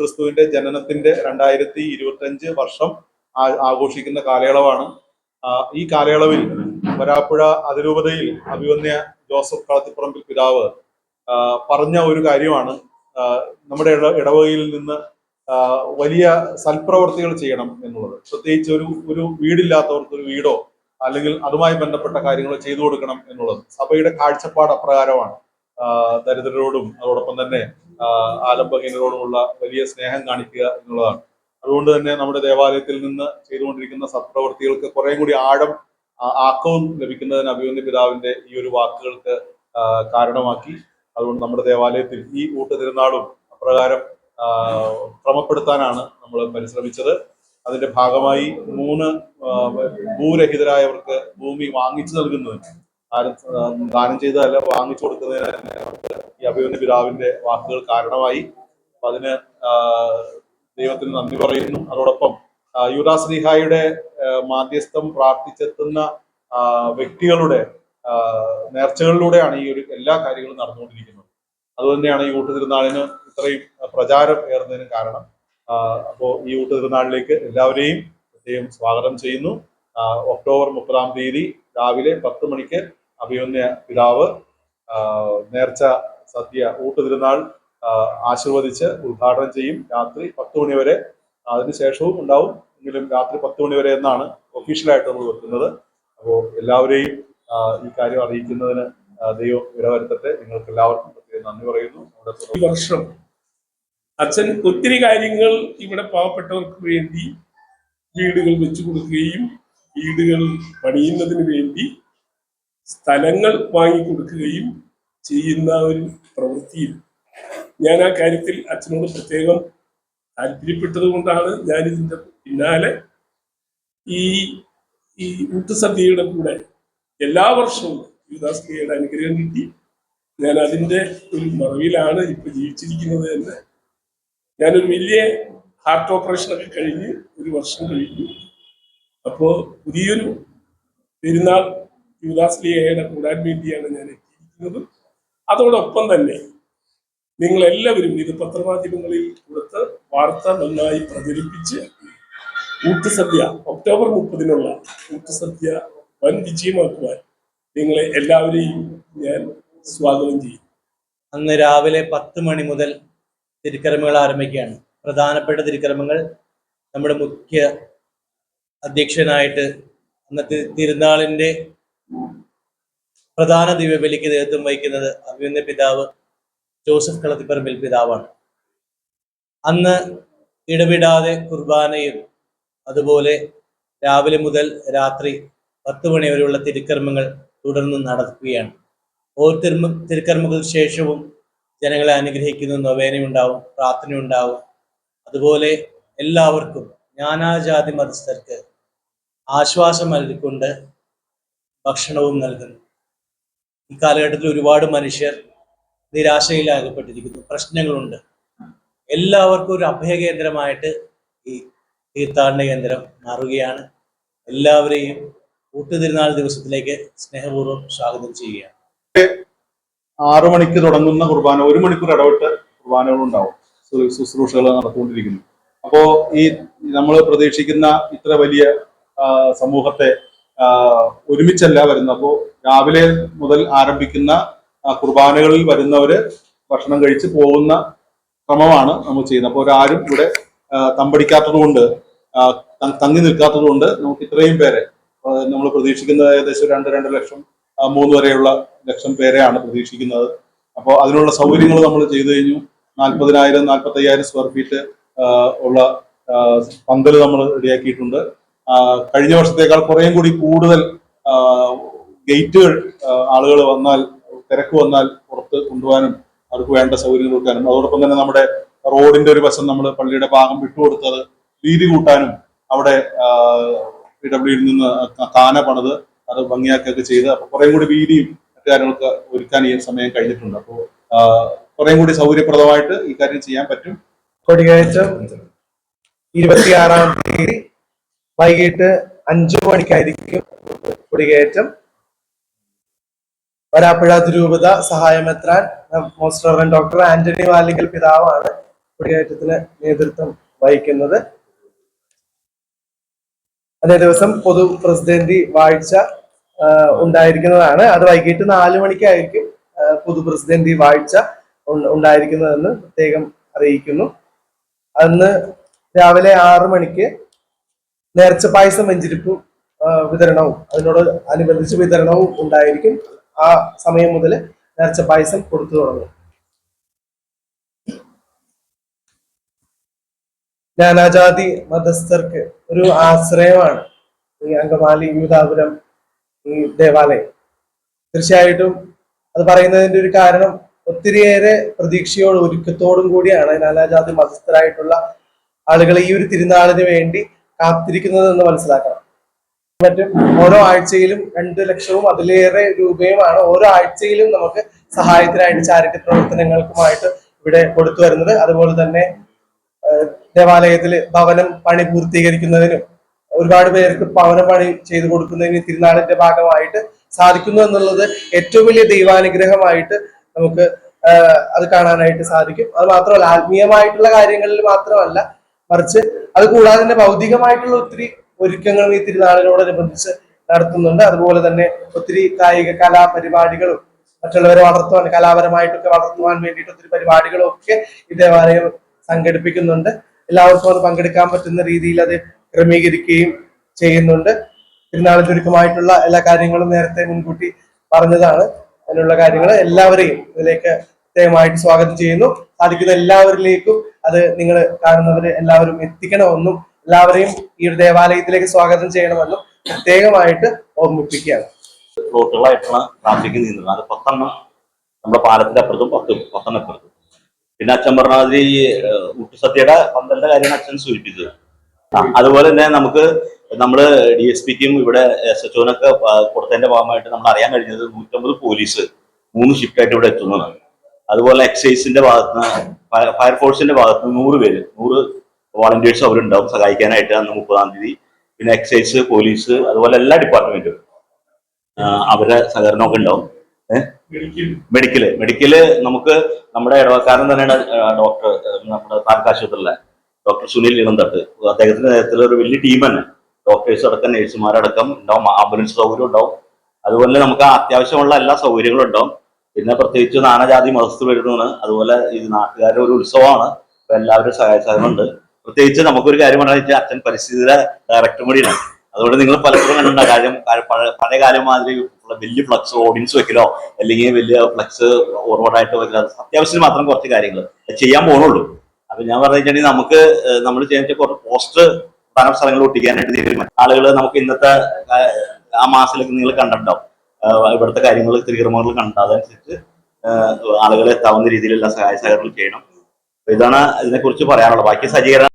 ക്രിസ്തുവിന്റെ ജനനത്തിന്റെ രണ്ടായിരത്തി ഇരുപത്തഞ്ച് വർഷം ആഘോഷിക്കുന്ന കാലയളവാണ്. ഈ കാലയളവിൽ വരാപ്പുഴ അതിരൂപതയിൽ അഭിവന്യ ജോസഫ് കളത്തിപ്പുറമ്പിൽ പിതാവ് പറഞ്ഞ ഒരു കാര്യമാണ്. നമ്മുടെ ഇടവകയിൽ നിന്ന് വലിയ സൽപ്രവർത്തികൾ ചെയ്യണം എന്നുള്ളത്. പ്രത്യേകിച്ച് ഒരു ഒരു വീടില്ലാത്തവർക്ക് ഒരു വീടോ അല്ലെങ്കിൽ അതുമായി ബന്ധപ്പെട്ട കാര്യങ്ങൾ ചെയ്തു കൊടുക്കണം എന്നുള്ളത്. സഭയുടെ കാഴ്ചപ്പാട് അപ്രകാരമാണ്. ദരിദ്രരോടും അതോടൊപ്പം തന്നെ ആലംബഹീനരോടുമുള്ള വലിയ സ്നേഹം കാണിക്കുക എന്നുള്ളതാണ്. അതുകൊണ്ട് തന്നെ നമ്മുടെ ദേവാലയത്തിൽ നിന്ന് ചെയ്തുകൊണ്ടിരിക്കുന്ന സത്പ്രവർത്തികൾക്ക് കുറേ കൂടി ആഴം ആക്കവും ലഭിക്കുന്നതിന് അഭിമന്യ പിതാവിന്റെ ഈ ഒരു വാക്കുകൾക്ക് കാരണമാക്കി. അതുകൊണ്ട് നമ്മുടെ ദേവാലയത്തിൽ ഈ ഊട്ട് തിരുനാളും അപ്രകാരം ക്രമപ്പെടുത്താനാണ് നമ്മൾ പരിശ്രമിച്ചത്. അതിന്റെ ഭാഗമായി മൂന്ന് ഭൂരഹിതരായവർക്ക് ഭൂമി വാങ്ങിച്ചു നൽകുന്നതിന് ആരും ദാനം ചെയ്തതല്ല വാങ്ങിച്ചു കൊടുക്കുന്നതിന് ഈ അഭിമന്യ പിതാവിന്റെ വാക്കുകൾ കാരണമായി. അപ്പൊ അതിന് ദൈവത്തിന് നന്ദി പറയുന്നു. അതോടൊപ്പം യുവദാസ് മാധ്യസ്ഥം പ്രാർത്ഥിച്ചെത്തുന്ന വ്യക്തികളുടെ നേർച്ചകളിലൂടെയാണ് ഈ ഒരു എല്ലാ കാര്യങ്ങളും നടന്നുകൊണ്ടിരിക്കുന്നത്. അതുതന്നെയാണ് ഈ ഊട്ട് തിരുനാളിന് ഇത്രയും പ്രചാരം ഏറുന്നതിന് കാരണം. അപ്പോൾ അപ്പോ ഈ ഊട്ട് തിരുനാളിലേക്ക് എല്ലാവരെയും പ്രത്യേകം സ്വാഗതം ചെയ്യുന്നു. ഒക്ടോബർ മുപ്പതാം തീയതി രാവിലെ പത്ത് മണിക്ക് അഭിമന്യ പിതാവ് നേർച്ച സദ്യ ഊട്ടുതിരുന്നാൾ ആശീർവദിച്ച് ഉദ്ഘാടനം ചെയ്യും. രാത്രി പത്ത് മണി വരെ അതിനുശേഷവും ഉണ്ടാവും. എങ്കിലും രാത്രി പത്ത് മണി വരെ എന്നാണ് ഒഫീഷ്യലായിട്ട് നമ്മൾ വെക്കുന്നത്. അപ്പോൾ എല്ലാവരെയും ഈ കാര്യം അറിയിക്കുന്നതിന് ദൈവം ഇടവരുത്തട്ടെ നിങ്ങൾക്ക് എല്ലാവർക്കും പ്രത്യേകം നന്ദി പറയുന്നു. ഈ വർഷം അച്ഛൻ ഒത്തിരി കാര്യങ്ങൾ ഇവിടെ പാവപ്പെട്ടവർക്ക് വേണ്ടി വീടുകൾ വെച്ചു കൊടുക്കുകയും വീടുകൾ പണിയുന്നതിന് വേണ്ടി സ്ഥലങ്ങൾ വാങ്ങിക്കൊടുക്കുകയും ചെയ്യുന്ന ഒരു പ്രവൃത്തിയിൽ ഞാൻ ആ കാര്യത്തിൽ അച്ഛനോട് പ്രത്യേകം താല്പര്യപ്പെട്ടത് കൊണ്ടാണ് ഞാൻ ഇതിന്റെ പിന്നാലെ ഈ ഈ ഊട്ടുസദ്യയുടെ കൂടെ എല്ലാ വർഷവും യുദാസ്കയുടെ അനുഗ്രഹം കിട്ടി. ഞാൻ അതിന്റെ ഒരു മറവിലാണ് ഇപ്പൊ ജീവിച്ചിരിക്കുന്നത് എന്ന്. ഞാനൊരു വലിയ ഹാർട്ട് ഓപ്പറേഷൻ ഒക്കെ കഴിഞ്ഞ് ഒരു വർഷം കഴിഞ്ഞു. അപ്പോ പുതിയൊരു പെരുന്നാൾ യുവദാസ് ലിയയുടെ കൂടാൻ വേണ്ടിയാണ് ഞാൻ എത്തിയിരിക്കുന്നത്. അതോടൊപ്പം തന്നെ നിങ്ങളെല്ലാവരും ഇത് പത്രമാധ്യമങ്ങളിൽ കൊടുത്ത് വാർത്ത നന്നായി പ്രചരിപ്പിച്ച് ഊട്ടുസദ്യ ഒക്ടോബർ മുപ്പതിനുള്ള ഊട്ടുസദ്യ വൻ വിജയമാക്കുവാൻ നിങ്ങളെ എല്ലാവരെയും ഞാൻ സ്വാഗതം ചെയ്യും അന്ന് രാവിലെ പത്ത് മണി മുതൽ തിരുക്കർമ്മങ്ങൾ ആരംഭിക്കുകയാണ്. പ്രധാനപ്പെട്ട തിരുക്കർമ്മങ്ങൾ നമ്മുടെ മുഖ്യ അധ്യക്ഷനായിട്ട് അന്നത്തെ തിരുനാളിന്റെ പ്രധാന ദിവ്യബലിക്ക് നേതൃത്വം വഹിക്കുന്നത് അഭിമന്യ പിതാവ് ജോസഫ് കളത്തിപ്പറമ്പിൽ പിതാവാണ്. അന്ന് ഇടവിടാതെ കുർബാനയും അതുപോലെ രാവിലെ മുതൽ രാത്രി പത്ത് മണി വരെയുള്ള തിരുക്കർമ്മങ്ങൾ തുടർന്ന് നടക്കുകയാണ്. ഓരോ തിരുമ തിരുക്കർമ്മങ്ങൾക്ക് ശേഷവും ജനങ്ങളെ അനുഗ്രഹിക്കുന്ന നൊവേനയുണ്ടാവും പ്രാർത്ഥനയുണ്ടാവും. അതുപോലെ എല്ലാവർക്കും ജ്ഞാനാജാതി മതസ്ഥർക്ക് ആശ്വാസം നൽകിക്കൊണ്ട് ഭക്ഷണവും നൽകുന്നു. ഈ കാലഘട്ടത്തിൽ ഒരുപാട് മനുഷ്യർ നിരാശയിലാകപ്പെട്ടിരിക്കുന്നു. പ്രശ്നങ്ങളുണ്ട്. എല്ലാവർക്കും ഒരു അഭയകേന്ദ്രമായിട്ട് ഈ തീർത്ഥാടന കേന്ദ്രം മാറുകയാണ്. എല്ലാവരെയും കൂട്ടുതിരുനാൾ ദിവസത്തിലേക്ക് സ്നേഹപൂർവം സ്വാഗതം ചെയ്യുകയാണ്. ആറു മണിക്ക് തുടങ്ങുന്ന കുർബാന ഒരു മണിക്കൂർ ഇടവിട്ട് കുർബാനകൾ ഉണ്ടാവും ശുശ്രൂഷകൾ നടത്തുകൊണ്ടിരിക്കുന്നു. അപ്പോ ഈ നമ്മൾ പ്രതീക്ഷിക്കുന്ന ഇത്ര വലിയ സമൂഹത്തെ ഒരുമിച്ചല്ല വരുന്നത്. അപ്പോൾ രാവിലെ മുതൽ ആരംഭിക്കുന്ന കുർബാനകളിൽ വരുന്നവര് ഭക്ഷണം കഴിച്ച് പോകുന്ന ക്രമമാണ് നമ്മൾ ചെയ്യുന്നത്. അപ്പോൾ ഒരാരും ഇവിടെ തമ്പടിക്കാത്തതുകൊണ്ട് തമ്പടിക്കാത്തത് കൊണ്ട് തങ്ങി നിൽക്കാത്തതുകൊണ്ട് നമുക്ക് ഇത്രയും പേരെ നമ്മൾ പ്രതീക്ഷിക്കുന്നത് ഏകദേശം രണ്ട് രണ്ട് ലക്ഷം മൂന്ന് വരെയുള്ള ലക്ഷം പേരെയാണ് പ്രതീക്ഷിക്കുന്നത്. അപ്പോൾ അതിനുള്ള സൗകര്യങ്ങൾ നമ്മൾ ചെയ്തു കഴിഞ്ഞു. നാൽപ്പതിനായിരം നാൽപ്പത്തയ്യായിരം സ്ക്വയർ ഫീറ്റ് ഉള്ള പന്തൽ നമ്മൾ റെഡിയാക്കിയിട്ടുണ്ട്. കഴിഞ്ഞ വർഷത്തേക്കാൾ കുറേയും കൂടി കൂടുതൽ ഗേറ്റുകൾ ആളുകൾ വന്നാൽ തിരക്ക് വന്നാൽ പുറത്ത് കൊണ്ടുപോകാനും അവർക്ക് വേണ്ട സൗകര്യങ്ങൾ കൊടുക്കാനും. അതോടൊപ്പം തന്നെ നമ്മുടെ റോഡിന്റെ ഒരു വശം നമ്മൾ പള്ളിയുടെ ഭാഗം വിട്ടുകൊടുത്തത് വീതി കൂട്ടാനും അവിടെ പി ഡബ്ല്യുയിൽ നിന്ന് കാന പണിത് അത് ഭംഗിയാക്കുകയൊക്കെ ചെയ്ത്. അപ്പൊ കുറേ കൂടി വീതിയും മറ്റു കാര്യങ്ങളൊക്കെ ഒരുക്കാൻ ഈ സമയം കഴിഞ്ഞിട്ടുണ്ട്. അപ്പോൾ കുറേ കൂടി സൗകര്യപ്രദമായിട്ട് ഈ കാര്യം ചെയ്യാൻ പറ്റും. കൊടികയറ്റം ഇരുപത്തിയാറാം തീയതി വൈകിട്ട് അഞ്ചു മണിക്കായിരിക്കും കൊടികയറ്റം. വരാപ്പുഴ ദുരൂപത സഹായമെത്രാൻ മോസ്റ്റർ ഡോക്ടർ ആന്റണി വാലിങ്കൽ പിതാവാണ് കുടിയേറ്റത്തിന് നേതൃത്വം വഹിക്കുന്നത്. അതേ ദിവസം പൊതു പ്രസിഡന്റ് വാഴ്ച ഉണ്ടായിരിക്കുന്നതാണ്. അത് വൈകിട്ട് നാലു മണിക്കായിരിക്കും പൊതു പ്രസിഡന്റ് വാഴ്ച ഉണ്ടായിരിക്കുന്നതെന്ന് പ്രത്യേകം അറിയിക്കുന്നു. അന്ന് രാവിലെ ആറു മണിക്ക് നേർച്ച പായസം വെഞ്ചിരിപ്പും വിതരണവും അതിനോട് അനുബന്ധിച്ച് വിതരണവും ഉണ്ടായിരിക്കും. ആ സമയം മുതൽ നേർച്ച പായസം കൊടുത്തു തുടങ്ങും. നാനാജാതി മതസ്ഥർക്ക് ഒരു ആശ്രയമാണ് ഈ അങ്കമാലി യൂതാപുരം ഈ ദേവാലയം. തീർച്ചയായിട്ടും അത് പറയുന്നതിന്റെ ഒരു കാരണം ഒത്തിരിയേറെ പ്രതീക്ഷയോടും ഒരുക്കത്തോടും കൂടിയാണ് നാനാജാതി മതസ്ഥരായിട്ടുള്ള ആളുകൾ ഈ ഒരു തിരുനാളിന് വേണ്ടി കാത്തിരിക്കുന്നതെന്ന് മനസ്സിലാക്കണം. മറ്റും ഓരോ ആഴ്ചയിലും രണ്ട് ലക്ഷവും അതിലേറെ രൂപയുമാണ് ഓരോ ആഴ്ചയിലും നമുക്ക് സഹായത്തിനായിട്ട് ചാരിറ്റി പ്രവർത്തനങ്ങൾക്കുമായിട്ട് ഇവിടെ കൊടുത്തു വരുന്നത്. അതുപോലെ തന്നെ ദേവാലയത്തിൽ ഭവനം പണി പൂർത്തീകരിക്കുന്നതിനും ഒരുപാട് പേർക്ക് ഭവനം പണി ചെയ്തു കൊടുക്കുന്നതിന് തിരുനാളിന്റെ ഭാഗമായിട്ട് സാധിക്കുന്നു എന്നുള്ളത് ഏറ്റവും വലിയ ദൈവാനുഗ്രഹമായിട്ട് നമുക്ക് അത് കാണാനായിട്ട് സാധിക്കും. അത് മാത്രമല്ല ആത്മീയമായിട്ടുള്ള കാര്യങ്ങളിൽ മാത്രമല്ല മറിച്ച് അത് കൂടാതെ തന്നെ ഭൗതികമായിട്ടുള്ള ഒത്തിരി ഒരുക്കങ്ങളും ഈ തിരുനാളിനോടനുബന്ധിച്ച് നടത്തുന്നുണ്ട്. അതുപോലെ തന്നെ ഒത്തിരി കായിക കലാപരിപാടികളും മറ്റുള്ളവരെ വളർത്തുവാൻ കലാപരമായിട്ടൊക്കെ വളർത്തുവാൻ വേണ്ടിയിട്ട് ഒത്തിരി പരിപാടികളും ഒക്കെ ഈ ദേവാലയം സംഘടിപ്പിക്കുന്നുണ്ട്. എല്ലാവർക്കും അത് പങ്കെടുക്കാൻ പറ്റുന്ന രീതിയിൽ അത് ക്രമീകരിക്കുകയും ചെയ്യുന്നുണ്ട്. തിരുനാളിന് ചുരുക്കമായിട്ടുള്ള എല്ലാ കാര്യങ്ങളും നേരത്തെ മുൻകൂട്ടി പറഞ്ഞതാണ്. അതിനുള്ള കാര്യങ്ങൾ എല്ലാവരെയും ഇതിലേക്ക് പ്രത്യേകമായിട്ട് സ്വാഗതം ചെയ്യുന്നു. സാധിക്കുന്ന എല്ലാവരിലേക്കും അത് നിങ്ങൾ കാണുന്നവര് എല്ലാവരും എത്തിക്കണമെന്നും എല്ലാവരെയും ഈ ഒരു ദേവാലയത്തിലേക്ക് സ്വാഗതം ചെയ്യണമെന്നും പ്രത്യേകമായിട്ട് ഓർമ്മിപ്പിക്കുകയാണ്. റൂട്ടുകളായിട്ടുള്ള ട്രാഫിക് നീന്തുന്നത് അത് പത്തെണ്ണം നമ്മുടെ പാലത്തിന്റെ അപ്പുറത്തും പത്ത് പത്തെണ്ണം അപ്പുറത്തും. പിന്നെ അച്ഛൻ പറഞ്ഞ മാതിരി ഊട്ടുസദ്യയുടെ പന്തലിന്റെ കാര്യമാണ് അച്ഛൻ സൂചിപ്പിച്ചത്. അതുപോലെ തന്നെ നമുക്ക് നമ്മൾ ഡി എസ് പിക്കും ഇവിടെ എസ് എച്ച് ഒനൊക്കെ കൊടുത്തതിന്റെ ഭാഗമായിട്ട് നമ്മൾ അറിയാൻ കഴിഞ്ഞത് നൂറ്റമ്പത് പോലീസ് മൂന്ന് ഷിഫ്റ്റായിട്ട് ഇവിടെ എത്തുന്നതാണ്. അതുപോലെ എക്സൈസിന്റെ ഭാഗത്തുനിന്ന് ഫയർഫോഴ്സിന്റെ ഭാഗത്തുനിന്ന് നൂറ് പേര് നൂറ് വോളണ്ടിയേഴ്സ് അവരുണ്ടാവും സഹായിക്കാനായിട്ട് അന്ന് മുപ്പതാം തീയതി. പിന്നെ എക്സൈസ് പോലീസ് അതുപോലെ എല്ലാ ഡിപ്പാർട്ട്മെന്റും അവരുടെ സഹകരണമൊക്കെ ഉണ്ടാവും. മെഡിക്കൽ മെഡിക്കൽ നമുക്ക് നമ്മുടെ ഇടവക്കാരൻ തന്നെയാണ് ഡോക്ടർ നമ്മുടെ താലൂക്ക് ആശുപത്രിയിലെ ഡോക്ടർ സുനിൽ ഇളന്തട്ട് അദ്ദേഹത്തിന്റെ നേതൃത്വത്തിൽ ഒരു വലിയ ടീം തന്നെ. ഡോക്ടേഴ്സ് അടക്കം നഴ്സുമാരടക്കം ഉണ്ടാവും ആംബുലൻസ് സൗകര്യം ഉണ്ടാവും. അതുപോലെ നമുക്ക് അത്യാവശ്യമുള്ള എല്ലാ സൗകര്യങ്ങളും ഉണ്ടാവും. പിന്നെ പ്രത്യേകിച്ച് നാനാജാതി മതസ്ഥ വരുന്നതാണ്. അതുപോലെ ഇത് നാട്ടുകാരുടെ ഒരു ഉത്സവമാണ്. എല്ലാവരും സഹായ സഹകരണമുണ്ട്. പ്രത്യേകിച്ച് നമുക്കൊരു കാര്യം പറഞ്ഞു വെച്ചാൽ അച്ഛൻ പരിസ്ഥിതിയുടെ ഡയറക്ടർ കൂടിയാണ്. അതുകൊണ്ട് നിങ്ങൾ പലപ്പോഴും കണ്ടിട്ടുണ്ടാകും കാര്യം പഴയ കാലം മാതിരി വലിയ ഫ്ലക്സ് ഓഡിയൻസ് വെക്കലോ അല്ലെങ്കിൽ വലിയ ഫ്ലക്സ് ഓർവേഡായിട്ട് വെക്കലോ അത്യാവശ്യത്തിന് മാത്രം കുറച്ച് കാര്യങ്ങൾ ചെയ്യാൻ പോകണുള്ളൂ അപ്പൊ ഞാൻ പറഞ്ഞു വെച്ചിട്ടുണ്ടെങ്കിൽ നമുക്ക് നമ്മൾ ചെയ്യാൻ കുറച്ച് പോസ്റ്റ് പല സ്ഥലങ്ങളിൽ ഒട്ടിക്കാനായിട്ട് തീരുമാനം ആളുകൾ നമുക്ക് ഇന്നത്തെ ആ, മാസത്തിലൊക്കെ നിങ്ങൾ കണ്ടിട്ടുണ്ടാവും. ഇവിടുത്തെ കാര്യങ്ങൾ തിരുക്കർമ്മങ്ങൾ കണ്ട അതനുസരിച്ച് ആളുകളെ എത്താവുന്ന രീതിയിലുള്ള സഹായ സഹകരണം ചെയ്യണം. ഇതാണ് ഇതിനെക്കുറിച്ച് പറയാനുള്ളത്. ബാക്കി സജ്ജീകരണം